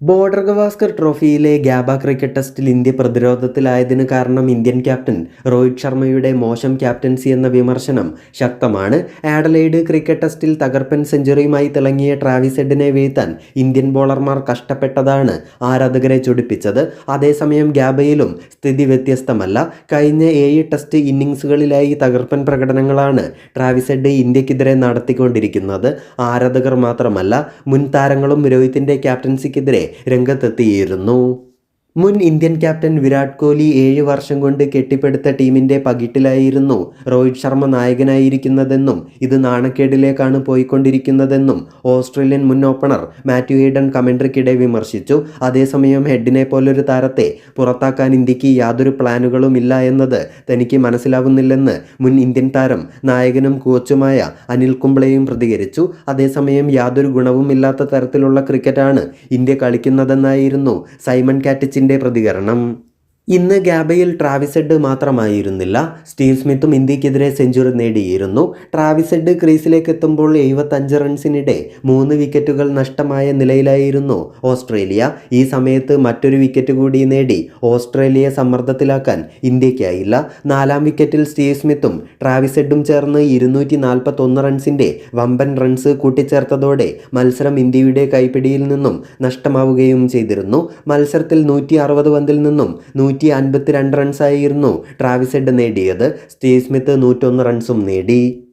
Border Gavaskar ട്രോഫിയിലെ Gabba cricket ടെസ്റ്റിൽ India പ്രതിരോധത്തിലായതിന് കാരണം ഇന്ത്യൻ ക്യാപ്റ്റൻ രോഹിത് ശർമ്മയുടെ മോശം ക്യാപ്റ്റൻസി എന്ന വിമർശനം ശക്തമാണ്. ആഡലൈഡ് ക്രിക്കറ്റ് ടെസ്റ്റിൽ തകർപ്പൻ സെഞ്ചുറിയുമായി തിളങ്ങിയ ട്രാവിസ് ഹെഡിനെ വീഴ്ത്താൻ ഇന്ത്യൻ ബോളർമാർ കഷ്ടപ്പെട്ടതാണ് ആരാധകരെ ചൊടിപ്പിച്ചത്. അതേസമയം ഗ്യാബയിലും സ്ഥിതി വ്യത്യസ്തമല്ല. കഴിഞ്ഞ ഏഴ് ടെസ്റ്റ് ഇന്നിങ്സുകളിലായി തകർപ്പൻ പ്രകടനങ്ങളാണ് ട്രാവിസ് ഹെഡ് ഇന്ത്യക്കെതിരെ നടത്തിക്കൊണ്ടിരിക്കുന്നത്. ആരാധകർ മാത്രമല്ല മുൻ താരങ്ങളും രോഹിത്തിന്റെ ക്യാപ്റ്റൻസിക്കെതിരെ രംഗത്തെത്തിയിരുന്നു. മുൻ ഇന്ത്യൻ ക്യാപ്റ്റൻ വിരാട് കോഹ്ലി ഏഴ് വർഷം കൊണ്ട് കെട്ടിപ്പടുത്ത ടീമിന്റെ പകിട്ടിലായിരുന്നു രോഹിത് ശർമ്മ നായകനായിരിക്കുന്നതെന്നും ഇത് നാണക്കേടിലേക്കാണ് പോയിക്കൊണ്ടിരിക്കുന്നതെന്നും ഓസ്ട്രേലിയൻ മുൻ ഓപ്പണർ മാത്യു ഹെയ്ഡൻ കമൻട്രിക്കിടെ വിമർശിച്ചു. അതേസമയം ഹെഡിനെ പോലൊരു താരത്തെ പുറത്താക്കാൻ ഇന്ത്യയ്ക്ക് യാതൊരു പ്ലാനുകളും ഇല്ല എന്നത് തനിക്ക് മനസ്സിലാവുന്നില്ലെന്ന് മുൻ ഇന്ത്യൻ താരം നായകനും കോച്ചുമായ അനിൽ കുംബ്ലെയും പ്രതികരിച്ചു. അതേസമയം യാതൊരു ഗുണവുമില്ലാത്ത തരത്തിലുള്ള ക്രിക്കറ്റാണ് ഇന്ത്യ കളിക്കുന്നതെന്നായിരുന്നു സൈമൺ കാറ്റിച്ചിന്റെ പ്രതികരണം. ഇന്ന് ഗാബയിൽ ട്രാവിസെഡ് മാത്രമായിരുന്നില്ല. സ്റ്റീവ് സ്മിത്തും ഇന്ത്യക്കെതിരെ സെഞ്ചുറി നേടിയിരുന്നു. ട്രാവിസെഡ് ക്രീസിലേക്ക് എത്തുമ്പോൾ എഴുപത്തഞ്ച് റൺസിനിടെ മൂന്ന് വിക്കറ്റുകൾ നഷ്ടമായ നിലയിലായിരുന്നു ഓസ്ട്രേലിയ. ഈ സമയത്ത് മറ്റൊരു വിക്കറ്റ് കൂടി നേടി ഓസ്ട്രേലിയയെ സമ്മർദ്ദത്തിലാക്കാൻ ഇന്ത്യക്കായില്ല നാലാം വിക്കറ്റിൽ സ്റ്റീവ് സ്മിത്തും ട്രാവിസെഡും ചേർന്ന് ഇരുന്നൂറ്റി നാൽപ്പത്തൊന്ന് റൺസിന്റെ വമ്പൻ റൺസ് കൂട്ടിച്ചേർത്തതോടെ മത്സരം ഇന്ത്യയുടെ കൈപ്പിടിയിൽ നിന്നും നഷ്ടമാവുകയും ചെയ്തിരുന്നു. മത്സരത്തിൽ നൂറ്റി അറുപത് പന്തിൽ നിന്നും നൂറ്റി അൻപത്തിരണ്ട് റൺസായിരുന്നു ട്രാവിസ് ഹെഡ് നേടിയത്. സ്റ്റീവ് സ്മിത്ത് നൂറ്റൊന്ന് റൺസും നേടി.